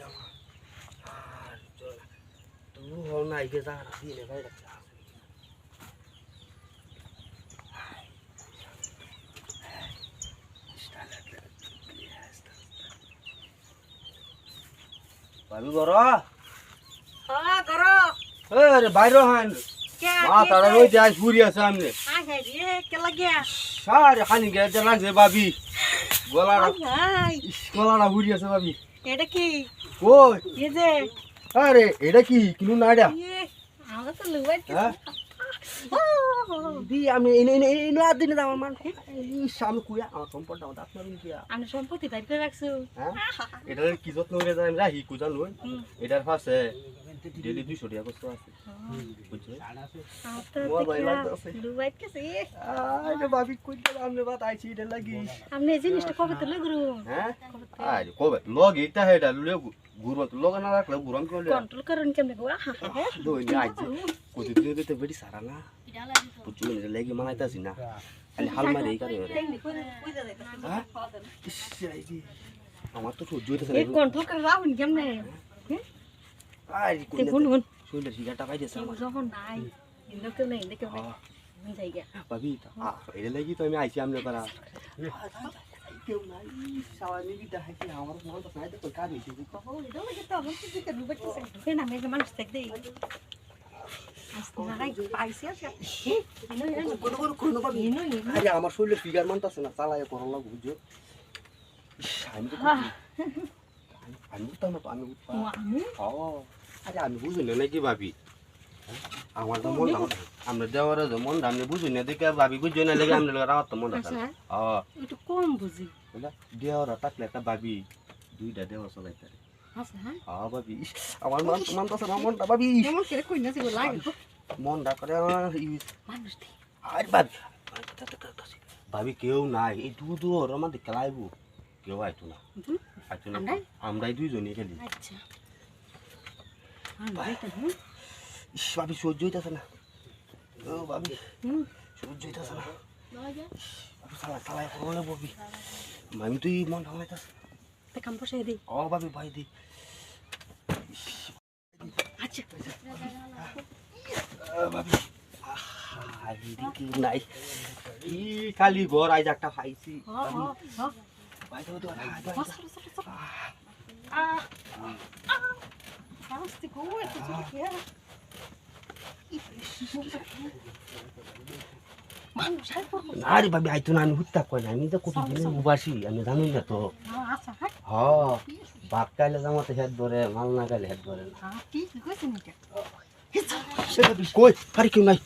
আমার আর চল হও না একে যা দিলে ভাই লাগছে ভাবি বড় হ্যাঁ আরে বাইরে হান আছে রে সারে খানি গেছে লাগছে ভাবি গলাটা গলাটা ঘুরি আছে ভাবি। এটা কি? কই? এই যে। আরে এটা কি? কিনু না এটা? ইয়ে তো লুবাই হ্যাঁ? দি আমি এনে এনে এনে আর দিনে আমার আমি কুয়া আমার দাঁত মারিন কুয়া? আমি সম্পত্তি বাইর রাখছো। হ্যাঁ? কি যত্ন করে আমি রাখি কুজান। এটার পাশে ডেলি দুইশো টাকা কষ্ট আছে। বুঝছ? লাগি। আপনি জিনিসটা কবে তো লগুরু হ্যাঁ? কবে লগ এটা হেডা লুলে গুরু তো লগ না রাখলে গুরু আমি কইলে কন্ট্রোল করুন কেমনে গো? দই না আইছে কত দিন দিতে বেডি সারা না। বুঝছ এটা লাগি মানাইতাছি না। খালি হাল মারে এই কারে হ্যাঁ। আমার তো সহ্য হইতেছে কন্ট্রোল করে রাখুন কেমনে? আরে তে কোন কোন শরীরে সিগারেটটা পাইতেছে আমার। যখন নাই ইন্দো তো নাই দেখে ভাই আহ, জায়গা ভাবি আহ, এটা লাগি তো আমি আইছি আমনে পারা কেউ নাই সাওয়া নিবি দেখাইছি আমার মন তো নাই তো কাজ হইছে। ও এটা লাগে তো আমার কিছু কে লুবাই কেছে ফেন আমি একটা মানুষ দেখ দেই। না আমার শরীরে ফিগার মানতাছে না চালায় বুঝছ? আমি তো আমি উঠতাম না তো আমি আমি? আরে আমি বুঝি না নাকি ভাবি? আমার তো মন আমরা দেওয়ার মন আমি বুঝি না দেখে ভাবি বুঝি না লেগে আমরা রাওয়ার তো মন আছে আচ্ছা। ও। একটু কম বুঝি। বুঝলা দেওয়ার থাকলে একটা ভাবি দুইটা দেওয়া সবাই তারে হ্যাঁ। হ্যাঁ আমার মন মন তো মনটা ভাবি মনটা করে আর ভাবি ভাবি কেউ নাই এই দু দু ওর আমাদের খেলাইবো কেউ আইতো না। আইতো না। আমরাই? দুইজনই খেলি। আচ্ছা। তো ইস ভাবি সহ্য হইতেছে না। ও ভাবি হুম। সহ্য হইতেছে না। সালা সালাই করলে ভাবি আমি তুই মন তে কাম বসে দেই ও ভাবি ভাই দি। আচ্ছা। ভাবি কেউ নাই। কি খালি ঘর আইজ একটা খাইছি। হ্যাঁ হ্যাঁ হ্যাঁ তো আ আস্তে gå এত tycker jag. না রে ভাবি আইতো না আমি হুত্তা কই না আমি তো কত দিন উবাসি আমি জানি না তো আচ্ছা হ্যাঁ হ বাপ কাইলে জামাতে হেড ধরে মাল না গাইলে হেড ধরে না কি কি কই আরে কেউ নাই